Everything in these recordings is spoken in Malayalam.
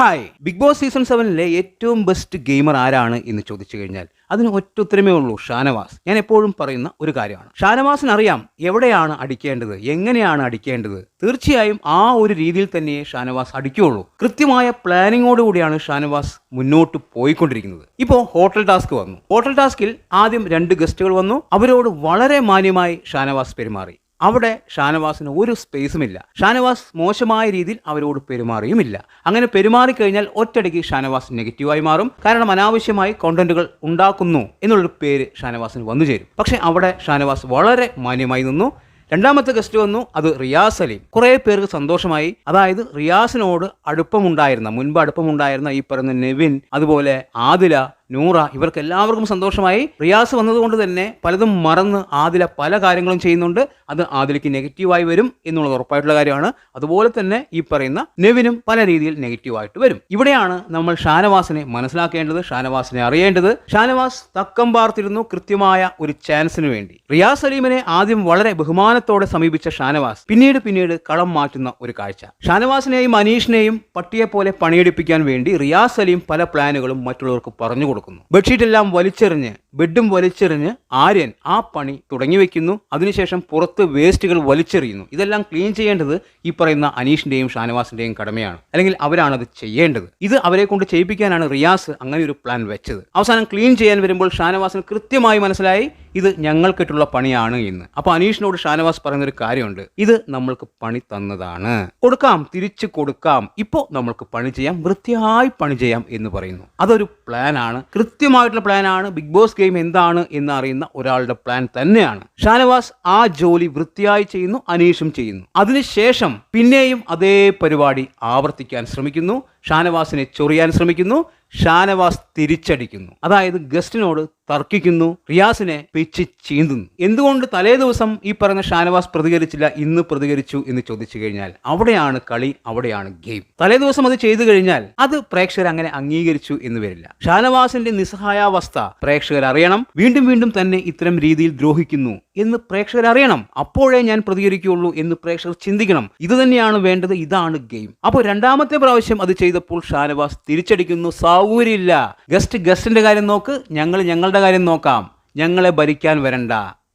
ഹായ് ബിഗ് ബോസ് സീസൺ സെവനിലെ ഏറ്റവും ബെസ്റ്റ് ഗെയിമർ ആരാണ് എന്ന് ചോദിച്ചു കഴിഞ്ഞാൽ അതിന് ഒറ്റ ഉത്തരമേ ഉള്ളൂ ഷാനവാസ്. ഞാൻ എപ്പോഴും പറയുന്ന ഒരു കാര്യമാണ്. ഷാനവാസിന് അറിയാം എവിടെയാണ് അടിക്കേണ്ടത് എങ്ങനെയാണ് അടിക്കേണ്ടത്. തീർച്ചയായും ആ ഒരു രീതിയിൽ തന്നെ ഷാനവാസ് അടിക്കുകയുള്ളൂ കൃത്യമായ പ്ലാനിങ്ങോടുകൂടിയാണ് ഷാനവാസ് മുന്നോട്ട് പോയിക്കൊണ്ടിരിക്കുന്നത്. ഇപ്പോൾ ഹോട്ടൽ ടാസ്ക് വന്നു. ഹോട്ടൽ ടാസ്കിൽ ആദ്യം രണ്ട് ഗസ്റ്റുകൾ വന്നു. അവരോട് വളരെ മാന്യമായി ഷാനവാസ് പെരുമാറി. അവിടെ ഷാനവാസിന് ഒരു സ്പേസുമില്ല ഷാനവാസ് മോശമായ രീതിയിൽ അവരോട് പെരുമാറിയുമില്ല. അങ്ങനെ പെരുമാറിക്കഴിഞ്ഞാൽ ഒറ്റയടിക്ക് ഷാനവാസ് നെഗറ്റീവായി മാറും. കാരണം അനാവശ്യമായി കോണ്ടന്റുകൾ ഉണ്ടാക്കുന്നു എന്നുള്ളൊരു പേര് ഷാനവാസിന് വന്നു ചേരും. പക്ഷേ അവിടെ ഷാനവാസ് വളരെ മാന്യമായി നിന്നു. രണ്ടാമത്തെ ഗസ്റ്റ് വന്നു അത് റിയാസ് അലീം. കുറേ പേർക്ക് സന്തോഷമായി. അതായത് റിയാസിനോട് അടുപ്പമുണ്ടായിരുന്ന മുൻപ് അടുപ്പമുണ്ടായിരുന്ന ഈ പറയുന്ന നെവിൻ അതുപോലെ ആദില നൂറ ഇവർക്ക് എല്ലാവർക്കും സന്തോഷമായി. റിയാസ് വന്നതുകൊണ്ട് തന്നെ പലതും മറന്ന് ആദില പല കാര്യങ്ങളും ചെയ്യുന്നുണ്ട്. അത് ആദിലയ്ക്ക് നെഗറ്റീവായി വരും എന്നുള്ളത് ഉറപ്പായിട്ടുള്ള കാര്യമാണ്. അതുപോലെ തന്നെ ഈ പറയുന്ന നെവിനും പല രീതിയിൽ നെഗറ്റീവായിട്ട് വരും. ഇവിടെയാണ് നമ്മൾ ഷാനവാസിനെ മനസ്സിലാക്കേണ്ടത് ഷാനവാസിനെ അറിയേണ്ടത്. ഷാനവാസ് തക്കം പാർത്തിരുന്നു കൃത്യമായ ഒരു ചാൻസിന് വേണ്ടി. റിയാസ് സലീമിനെ ആദ്യം വളരെ ബഹുമാനത്തോടെ സമീപിച്ച ഷാനവാസ് പിന്നീട് പിന്നീട് കളം മാറ്റുന്ന ഒരു കാഴ്ച. ഷാനവാസിനെയും അനീഷിനെയും പട്ടിയെ പോലെ പണിയെടുപ്പിക്കാൻ വേണ്ടി റിയാസ് സലീം പല പ്ലാനുകളും മറ്റുള്ളവർക്ക് പറഞ്ഞു കൊടുക്കുന്നു. ബെഡ്ഷീറ്റ് എല്ലാം വലിച്ചെറിഞ്ഞ് ബെഡും വലിച്ചെറിഞ്ഞ് ആര്യൻ ആ പണി തുടങ്ങി വെക്കുന്നു. അതിനുശേഷം പുറത്ത് വേസ്റ്റുകൾ വലിച്ചെറിയുന്നു. ഇതെല്ലാം ക്ലീൻ ചെയ്യേണ്ടത് ഈ പറയുന്ന അനീഷിന്റെയും ഷാനവാസിന്റെയും കടമയാണ്. അല്ലെങ്കിൽ അവരാണ് അത് ചെയ്യേണ്ടത്. ഇത് അവരെ കൊണ്ട് ചെയ്യിപ്പിക്കാനാണ് റിയാസ് അങ്ങനെ ഒരു പ്ലാൻ വെച്ചത്. അവസാനം ക്ലീൻ ചെയ്യാൻ വരുമ്പോൾ ഷാനവാസിന് കൃത്യമായി മനസ്സിലായി ഇത് ഞങ്ങൾക്കിട്ടുള്ള പണിയാണ് എന്ന്. അപ്പൊ അനീഷിനോട് ഷാനവാസ് പറയുന്ന ഒരു കാര്യമുണ്ട്. ഇത് നമ്മൾക്ക് പണി തന്നതാണ്. കൊടുക്കാം തിരിച്ചു കൊടുക്കാം. ഇപ്പോൾ നമ്മൾക്ക് പണി ചെയ്യാം വൃത്തിയായി പണി ചെയ്യാം എന്ന് പറയുന്നു. അതൊരു പ്ലാനാണ്. കൃത്യമായിട്ടുള്ള പ്ലാനാണ്. ബിഗ് ബോസ് ഗെയിം എന്താണ് എന്ന് അറിയുന്ന ഒരാളുടെ പ്ലാൻ തന്നെയാണ്. ഷാനവാസ് ആ ജോലി വൃത്തിയായി ചെയ്യുന്നു അനീഷും ചെയ്യുന്നു. അതിനുശേഷം പിന്നെയും അതേ പരിപാടി ആവർത്തിക്കാൻ ശ്രമിക്കുന്നു. ഷാനവാസിനെ ചൊറിയാൻ ശ്രമിക്കുന്നു. ഷാനവാസ് തിരിച്ചടിക്കുന്നു. അതായത് ഗസ്റ്റിനോട് തർക്കിക്കുന്നു റിയാസിനെ പിച്ച് ചീന്തുന്നു. എന്തുകൊണ്ട് തലേ ദിവസം ഈ പറഞ്ഞ ഷാനവാസ് പ്രതികരിച്ചില്ല ഇന്ന് പ്രതികരിച്ചു എന്ന് ചോദിച്ചു കഴിഞ്ഞാൽ അവിടെയാണ് കളി അവിടെയാണ് ഗെയിം. തലേ ദിവസം അത് ചെയ്തു കഴിഞ്ഞാൽ അത് പ്രേക്ഷകർ അങ്ങനെ അംഗീകരിച്ചു എന്ന് വരില്ല. ഷാനവാസിന്റെ നിസ്സഹായാവസ്ഥ പ്രേക്ഷകർ അറിയണം വീണ്ടും വീണ്ടും തന്നെ ഇത്തരം രീതിയിൽ ദ്രോഹിക്കുന്നു എന്ന് പ്രേക്ഷകർ അറിയണം. അപ്പോഴേ ഞാൻ പ്രതികരിക്കുകയുള്ളൂ എന്ന് പ്രേക്ഷകർ ചിന്തിക്കണം. ഇത് തന്നെയാണ് വേണ്ടത് ഇതാണ് ഗെയിം. അപ്പോൾ രണ്ടാമത്തെ പ്രാവശ്യം അത് ചെയ്തപ്പോൾ ഷാനവാസ് തിരിച്ചടിക്കുന്നു സൗകര്യമില്ല. ഗസ്റ്റ് ഗസ്റ്റിന്റെ കാര്യം നോക്ക് ഞങ്ങൾ ഞങ്ങളുടെ കാര്യം നോക്കാം. ഞങ്ങളെ ഭരിക്കാൻ വരണ്ട.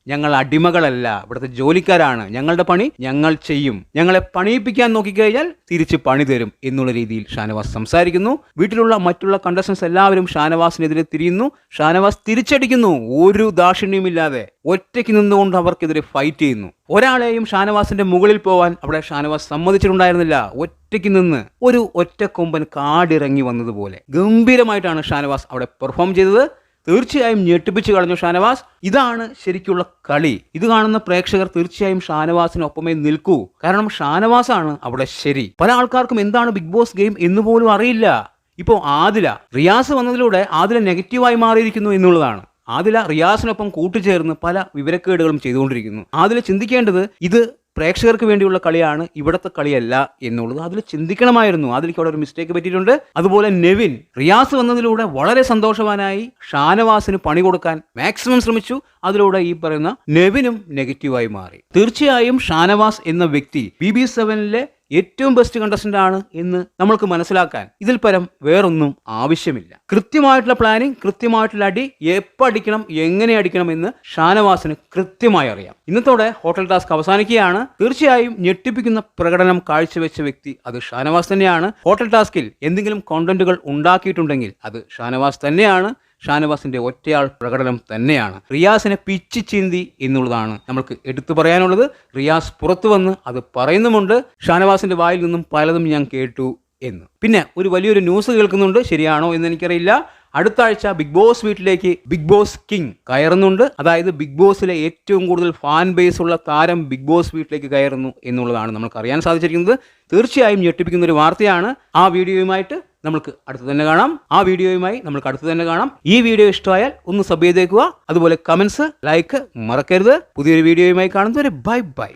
ഞങ്ങൾ അടിമകളല്ല. ഇവിടുത്തെ ജോലിക്കാരാണ്. ഞങ്ങളുടെ പണി ഞങ്ങൾ ചെയ്യും. ഞങ്ങളെ പണിയിപ്പിക്കാൻ നോക്കിക്കഴിഞ്ഞാൽ തിരിച്ച് പണി തരും എന്നുള്ള രീതിയിൽ ഷാനവാസ് സംസാരിക്കുന്നു. വീട്ടിലുള്ള മറ്റുള്ള കണ്ടസ്റ്റൻസ് എല്ലാവരും ഷാനവാസിനെതിരെ തിരിയുന്നു. ഷാനവാസ് തിരിച്ചടിക്കുന്നു. ഒരു ദാക്ഷിണ്യമില്ലാതെ ഒറ്റയ്ക്ക് നിന്നുകൊണ്ട് അവർക്കെതിരെ ഫൈറ്റ് ചെയ്യുന്നു. ഒരാളെയും ഷാനവാസിന്റെ മുകളിൽ പോവാൻ അവിടെ ഷാനവാസ് സമ്മതിച്ചിട്ടുണ്ടായിരുന്നില്ല. ഒറ്റയ്ക്ക് നിന്ന് ഒരു ഒറ്റക്കൊമ്പൻ കാടിറങ്ങി വന്നതുപോലെ. ഗംഭീരമായിട്ടാണ് ഷാനവാസ് അവിടെ പെർഫോം ചെയ്തത്. തീർച്ചയായും ഞെട്ടിപ്പിച്ചു കളഞ്ഞു ഷാനവാസ്. ഇതാണ് ശരിക്കുള്ള കളി. ഇത് കാണുന്ന പ്രേക്ഷകർ തീർച്ചയായും ഷാനവാസിനൊപ്പമേ നിൽക്കൂ. കാരണം ഷാനവാസാണ് അവിടെ ശരി. പല ആൾക്കാർക്കും എന്താണ് ബിഗ് ബോസ് ഗെയിം എന്ന് പോലും അറിയില്ല. ഇപ്പോൾ ആദില റിയാസ് വന്നതിലൂടെ ആദില നെഗറ്റീവായി മാറിയിരിക്കുന്നു എന്നുള്ളതാണ്. ആദില റിയാസിനൊപ്പം കൂട്ടുചേർന്ന് പല വിവരക്കേടുകളും ചെയ്തുകൊണ്ടിരിക്കുന്നു. ആദില ചിന്തിക്കേണ്ടത് ഇത് പ്രേക്ഷകർക്ക് വേണ്ടിയുള്ള കളിയാണ് ഇവിടുത്തെ കളിയല്ല എന്നുള്ളത് അതിൽ ചിന്തിക്കണമായിരുന്നു. അതിലേക്ക് അവിടെ ഒരു മിസ്റ്റേക്ക് പറ്റിയിട്ടുണ്ട്. അതുപോലെ നെവിൻ റിയാസ് വന്നതിലൂടെ വളരെ സന്തോഷവാനായി ഷാനവാസിന് പണി കൊടുക്കാൻ മാക്സിമം ശ്രമിച്ചു. അതിലൂടെ ഈ പറയുന്ന നെവിനും നെഗറ്റീവായി മാറി. തീർച്ചയായും ഷാനവാസ് എന്ന വ്യക്തി ബി ബി സെവനിലെ ഏറ്റവും ബെസ്റ്റ് കണ്ടസ്റ്റന്റ് ആണ് എന്ന് നമ്മൾക്ക് മനസ്സിലാക്കാൻ ഇതിൽ പരം വേറൊന്നും ആവശ്യമില്ല. കൃത്യമായിട്ടുള്ള പ്ലാനിങ് കൃത്യമായിട്ടുള്ള അടി എപ്പോൾ അടിക്കണം എങ്ങനെ അടിക്കണം എന്ന് ഷാനവാസിന് കൃത്യമായി അറിയാം. ഇന്നത്തോടെ ഹോട്ടൽ ടാസ്ക് അവസാനിക്കുകയാണ്. തീർച്ചയായും ഞെട്ടിപ്പിക്കുന്ന പ്രകടനം കാഴ്ചവെച്ച വ്യക്തി അത് ഷാനവാസ് തന്നെയാണ്. ഹോട്ടൽ ടാസ്കിൽ എന്തെങ്കിലും കോണ്ടന്റുകൾ ഉണ്ടാക്കിയിട്ടുണ്ടെങ്കിൽ അത് ഷാനവാസ് തന്നെയാണ്. ഷാനവാസിന്റെ ഒറ്റയാൾ പ്രകടനം തന്നെയാണ്. റിയാസിനെ പിച്ചി ചീന്തി എന്നുള്ളതാണ് നമ്മൾക്ക് എടുത്തു പറയാനുള്ളത്. റിയാസ് പുറത്തു വന്ന് അത് പറയുന്നുമുണ്ട്. ഷാനവാസിന്റെ വായിൽ നിന്നും പലതും ഞാൻ കേട്ടു എന്ന്. പിന്നെ ഒരു വലിയൊരു ന്യൂസ് കേൾക്കുന്നുണ്ട്. ശരിയാണോ എന്ന് എനിക്കറിയില്ല. അടുത്ത ആഴ്ച ബിഗ് ബോസ് വീട്ടിലേക്ക് ബിഗ് ബോസ് കിങ് കയറുന്നുണ്ട്. അതായത് ബിഗ് ബോസിലെ ഏറ്റവും കൂടുതൽ ഫാൻ ബേസ് ഉള്ള താരം ബിഗ് ബോസ് വീട്ടിലേക്ക് കയറുന്നു എന്നുള്ളതാണ് നമുക്ക് അറിയാൻ സാധിച്ചിരിക്കുന്നത്. തീർച്ചയായും ഞെട്ടിപ്പിക്കുന്ന ഒരു വാർത്തയാണ്. ആ വീഡിയോയുമായിട്ട് നമുക്ക് അടുത്ത് തന്നെ കാണാം. ആ വീഡിയോയുമായി നമുക്ക് അടുത്ത് തന്നെ കാണാം. ഈ വീഡിയോ ഇഷ്ടമായാൽ ഒന്ന് സബ് ചെയ്തേക്കുക. അതുപോലെ കമൻസ് ലൈക്ക് മറക്കരുത്. പുതിയൊരു വീഡിയോയുമായി കാണുന്നവരെ ബൈ ബൈ